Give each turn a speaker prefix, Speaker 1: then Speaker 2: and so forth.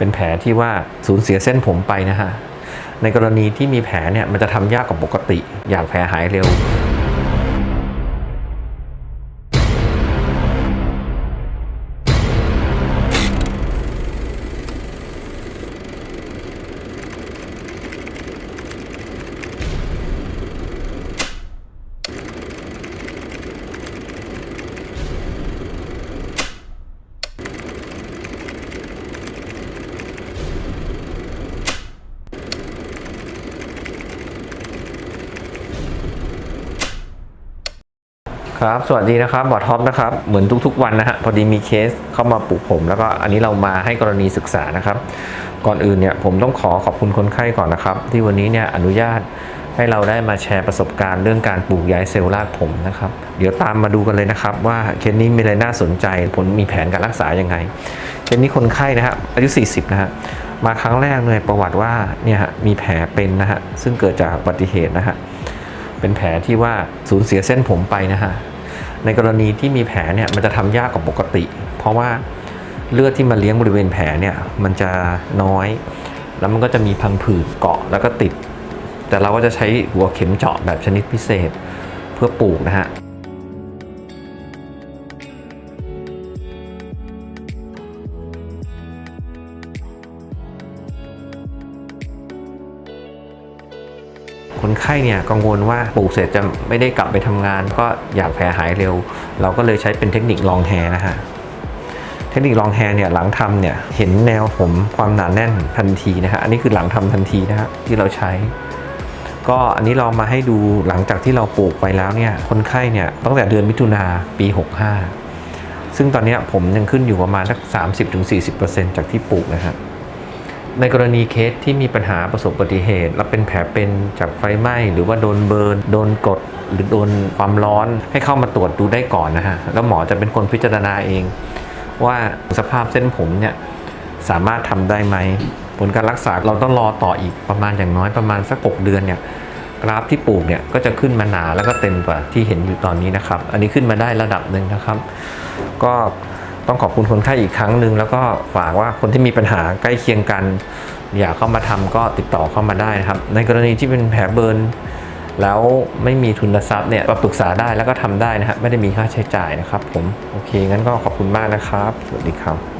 Speaker 1: เป็นแผลที่ว่าสูญเสียเส้นผมไปนะฮะในกรณีที่มีแผลเนี่ยมันจะทำยากกว่าปกติ อยากแผลหายเร็ว ครับ สวัสดีนะครับบอทท็อปนะครับ เหมือนทุกๆวันนะฮะ พอดีมีเคสเข้ามาปลุกผม แล้วก็อันนี้เรามาให้กรณีศึกษานะครับ ก่อนอื่นเนี่ยผมต้องขอขอบคุณคนไข้ก่อนนะครับ ที่วันนี้เนี่ยอนุญาตให้เราได้มาแชร์ประสบการณ์เรื่องการปลูกย้ายเซลล์รากผมนะครับ เดี๋ยวตามมาดูกันเลยนะครับ ว่าเคสนี้มีอะไรน่าสนใจ ผลมีแผนการรักษายังไง เคสนี้คนไข้นะฮะอายุ 40 นะฮะ มาครั้งแรกเลยประวัติว่าเนี่ยฮะมีแผลเป็นนะฮะ ซึ่งเกิดจากอุบัติเหตุนะฮะ เป็นแผลที่ว่าสูญเสียเส้นผมไปนะฮะ ในกรณีที่มีแผลเนี่ยมันจะทำยากกว่าปกติ เพราะว่าเลือดที่มาเลี้ยงบริเวณแผลเนี่ยมันจะน้อย แล้วมันก็จะมีพังผืดเกาะแล้วก็ติด แต่เราก็จะใช้หัวเข็มเจาะแบบชนิดพิเศษเพื่อปลูกนะฮะ คนไข้เนี่ยกังวลว่าปลูกเสร็จจะไม่ได้กลับไปทำงาน ก็อยากแผลหายเร็ว เราก็เลยใช้เป็นเทคนิคลองแฮนะฮะเทคนิคลองแฮเนี่ยหลังทำเนี่ยเห็นแนวผมความหนาแน่นทันทีนะฮะอันนี้คือหลังทำทันทีนะฮะที่เราใช้ ก็อันนี้เรามาให้ดูหลังจากที่เราปลูกไปแล้วเนี่ยคนไข้เนี่ยตั้งแต่เดือนมิถุนาปี 65 ซึ่งตอนนี้ผมยังขึ้นอยู่ประมาณสัก 30-40%จากที่ปลูกนะฮะ ในกรณีเคสที่มีปัญหาประสบอุบัติเหตุ แล้วเป็นแผลเป็นจากไฟไหม้ หรือว่าโดนเบิร์นโดนกด หรือโดนความร้อน ให้เข้ามาตรวจดูได้ก่อนนะฮะ แล้วหมอจะเป็นคนพิจารณาเอง ว่าสภาพเส้นผมเนี่ยสามารถทำได้ไหม ผลการรักษาเราต้องรอต่ออีกประมาณอย่างน้อยประมาณสัก 6 เดือนเนี่ยกราฟที่ปลูกเนี่ยก็จะขึ้นมาหนาแล้วก็เต็มกว่าที่เห็นอยู่ตอนนี้นะครับ อันนี้ขึ้นมาได้ระดับหนึ่งนะครับ ก็ ต้องขอบคุณคนไข้อีกครั้งหนึ่งแล้วก็ฝากว่าคนที่มีปัญหาใกล้เคียงกัน อยากเข้ามาทำก็ติดต่อเข้ามาได้นะครับ ในกรณีที่เป็นแผลเบิร์นแล้วไม่มีทุนทรัพย์เนี่ยมาปรึกษาได้แล้วก็ทำได้นะครับไม่ได้มีค่าใช้จ่ายนะครับ ผมโอเคงั้นก็ขอบคุณมากนะครับ สวัสดีครับ